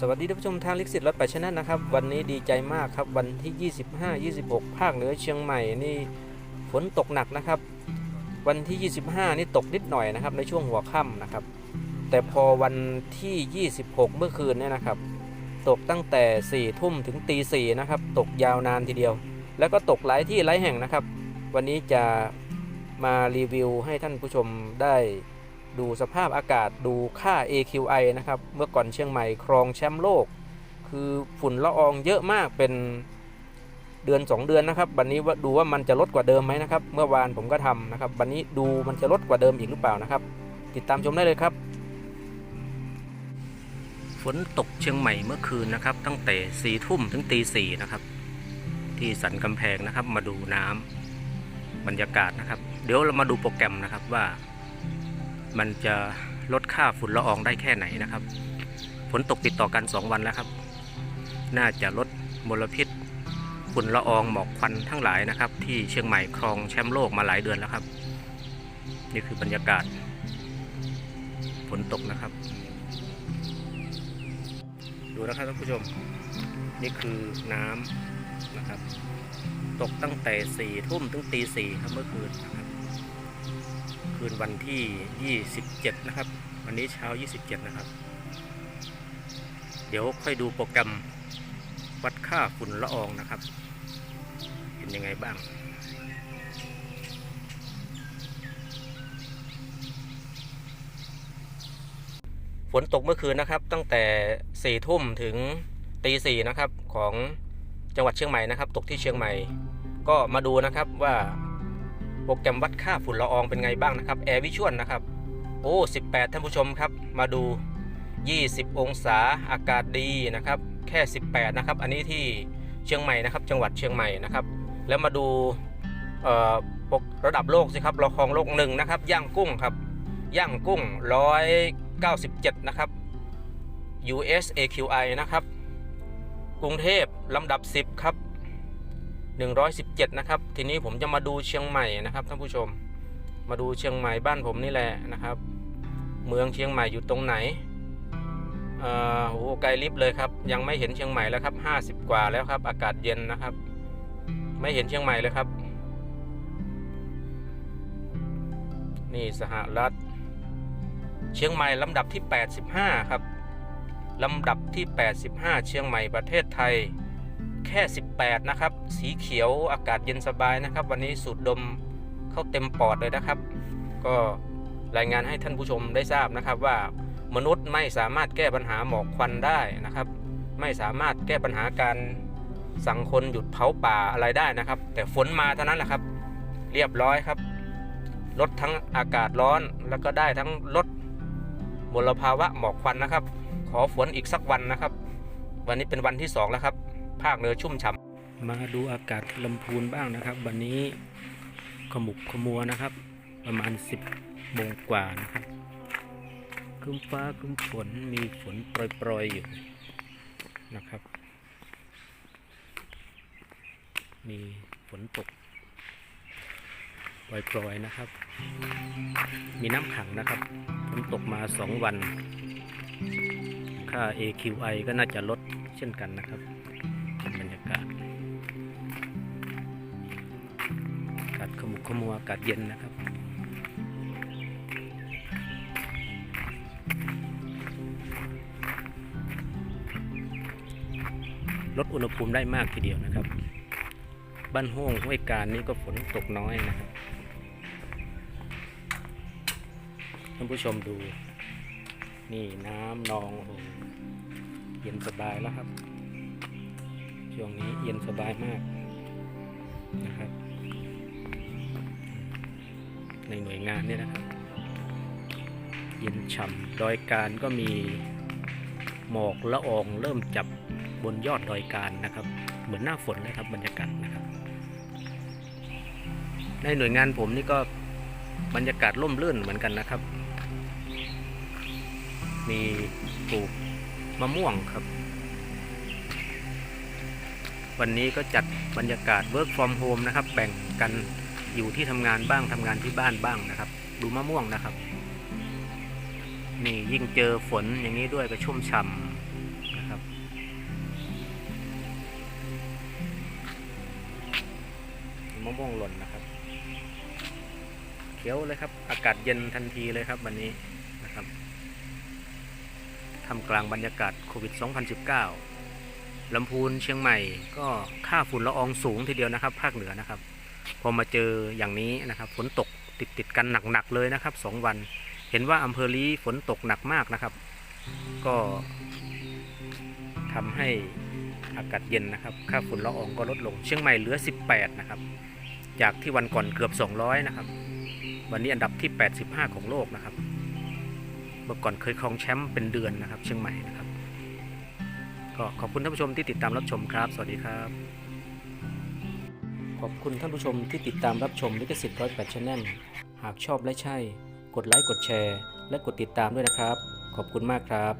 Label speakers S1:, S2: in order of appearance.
S1: สวัสดีท่านผู้ชมทางลิขสิทธิ์รถไปชนะนะครับ วันนี้ดีใจมากครับวันที่ 25 26 ภาคเหนือเชียงใหม่นี่ฝนตกหนักนะครับ วันที่ 25 นี่ตกนิดหน่อยนะครับ ในช่วงหัวค่ำนะครับ แต่พอวันที่ 26 เมื่อคืนเนี่ยนะครับ ตกตั้งแต่ 4 ทุ่มถึงตี4นะครับ ตกยาวนานทีเดียว แล้วก็ตกหลายที่หลายแห่งนะครับ วันนี้จะมารีวิวให้ท่านผู้ชมได้ ดูสภาพอากาศดูค่า AQI นะครับ เมื่อก่อนเชียงใหม่ครองแชมป์โลก คือฝุ่นละอองเยอะมากเป็นเดือน 2 เดือนนะครับวันนี้ว่าดูว่ามันจะลดกว่าเดิมไหมนะครับ เมื่อวานผมก็ทำนะครับวันนี้ดูมันจะลดกว่าเดิมอีกหรือเปล่านะครับ ติดตามชมได้เลยครับ ฝนตกเชียงใหม่เมื่อคืนนะครับ ตั้งแต่สี่ทุ่มถึงตีสี่นะครับ ที่สันกำแพงนะครับ มาดูน้ำบรรยากาศนะครับ เดี๋ยวเรามาดูโปรแกรมนะครับว่า มันจะลดค่าฝุ่นละอองได้แค่ไหนนะครับ ฝนตกติดต่อกัน 2 วันแล้วครับ น่าจะลดมลพิษฝุ่นละอองหมอกควันทั้งหลายนะครับ ที่เชียงใหม่ครองแชมป์โลกมาหลายเดือนแล้วครับ นี่คือบรรยากาศฝนตกนะครับ ดูนะครับท่านผู้ชม นี่คือน้ำนะครับ ตกตั้งแต่สี่ทุ่มถึงตีสี่ครับเมื่อคืนนะครับ คืนวันที่ 27 นะครับ วันนี้เช้า 27 นะครับ เดี๋ยวค่อยดูโปรแกรมวัดค่าฝุ่นละอองนะครับ เป็นยังไงบ้างฝนตกเมื่อคืนนะครับ ตั้งแต่4ทุ่มถึงตีสี่นะครับของจังหวัดเชียงใหม่นะครับ ตกที่เชียงใหม่ ก็มาดูนะครับว่า โปรแกรมวัดค่าฝุ่นละอองเป็นไงบ้างนะครับแอร์วิชวลนะครับ โอ้ 18 ท่านผู้ชมครับ มาดู 20 องศาอากาศดีนะครับ แค่ 18 นะครับ อันนี้ที่เชียงใหม่นะครับ จังหวัดเชียงใหม่นะครับ แล้วมาดูเอ่อระดับโลกสิครับเราครองโลกหนึ่งนะครับ ย่างกุ้งครับ ย่างกุ้ง 197 นะครับ US AQI นะครับ กรุงเทพลำดับ 10 ครับ 117 นะครับ ทีนี้ผมจะมาดูเชียงใหม่นะครับท่านผู้ชม มาดูเชียงใหม่บ้านผมนี่แหละนะครับ เมืองเชียงใหม่อยู่ตรงไหนเอ่อโอ้ไกลลิฟต์เลยครับ ยังไม่เห็นเชียงใหม่แล้วครับ 50 กว่าแล้วครับ อากาศเย็นนะครับ ไม่เห็นเชียงใหม่เลยครับ นี่สหรัฐ เชียงใหม่ลำดับที่ 85 ครับลำดับที่ 85 เชียงใหม่ประเทศไทย แค่ 18 นะครับ สีเขียวอากาศเย็นสบายนะครับ วันนี้สูดดมเข้าเต็มปอดเลยนะครับ ก็รายงานให้ท่านผู้ชมได้ทราบนะครับว่ามนุษย์ไม่สามารถแก้ปัญหาหมอกควันได้นะครับ ไม่สามารถแก้ปัญหาการสั่งคนหยุดเผาป่าอะไรได้นะครับ แต่ฝนมาเท่านั้นแหละครับ เรียบร้อยครับลดทั้งอากาศร้อนแล้วก็ได้ทั้งลดมลภาวะหมอกควันนะครับ ขอฝนอีกสักวันนะครับ วันนี้เป็นวันที่สองแล้วครับ ภาคเหนือชุ่มฉ่ำมาดูอากาศลำพูนบ้างนะครับ วันนี้ขมุกขมัวนะครับ ประมาณ 10โมงกว่านะครับครึ้มฟ้าครึ้มฝนมีฝนโปรยๆอยู่นะครับ มีฝนตกโปรยๆนะครับ มีน้ำขังนะครับฝนตกมา2วัน ค่า AQI ก็น่าจะลดเช่นกันนะครับากาศอากาศขมุกขมัวอากาศเย็นนะครับลดอุณหภูมิได้มากทีเดียวนะครับ บ้านห้วงห้วยการนี่ก็ฝนตกน้อยนะครับท่านผู้ชมดู นี่น้ำนองโอ้เย็นสบายแล้วครับ ช่วงนี้เย็นสบายมากนะครับ ในหน่วยงานเนี่ยนะครับ เย็นฉ่ำดอยการก็มีหมอกละอองเริ่มจับบนยอดดอยการนะครับ เหมือนหน้าฝนนะครับบรรยากาศนะครับ ในหน่วยงานผมนี่ก็บรรยากาศร่มรื่นเหมือนกันนะครับ มีปลูกมะม่วงครับ วันนี้ก็จัดบรรยากาศ work from home นะครับ แบ่งกันอยู่ที่ทำงานบ้างทำงานที่บ้านบ้างนะครับ ดูมะม่วงนะครับ นี่ยิ่งเจอฝนอย่างนี้ด้วยก็ชุ่มฉ่ำนะครับมะม่วงหล่นนะครับ เขียวเลยครับ อากาศเย็นทันทีเลยครับวันนี้นะครับทำกลางบรรยากาศโควิด 2019 ลำพูนเชียงใหม่ ก็ค่าฝุ่นละอองสูงทีเดียวนะครับ ภาคเหนือนะครับ พอมาเจออย่างนี้นะครับฝนตกติดติดกันหนักๆเลยนะครับสองวัน เห็นว่าอำเภอลีฝนตกหนักมากนะครับ ก็ทำให้อากาศเย็นนะครับ ค่าฝุ่นละอองก็ลดลง เชียงใหม่เหลือ 18 นะครับ จากที่วันก่อนเกือบ 200 นะครับ วันนี้อันดับที่ 85 ของโลกนะครับ เมื่อก่อนเคยครองแชมป์เป็นเดือนนะครับ เชียงใหม่นะครับ ก็ขอบคุณท่านผู้ชมที่ติดตามรับชมครับ สวัสดีครับ ขอบคุณท่านผู้ชมที่ติดตามรับชมลิขสิทธิ์ร้อยแปดชแนลหากชอบและใช่ กดไลค์กดแชร์ และกดติดตามด้วยนะครับ ขอบคุณมากครับ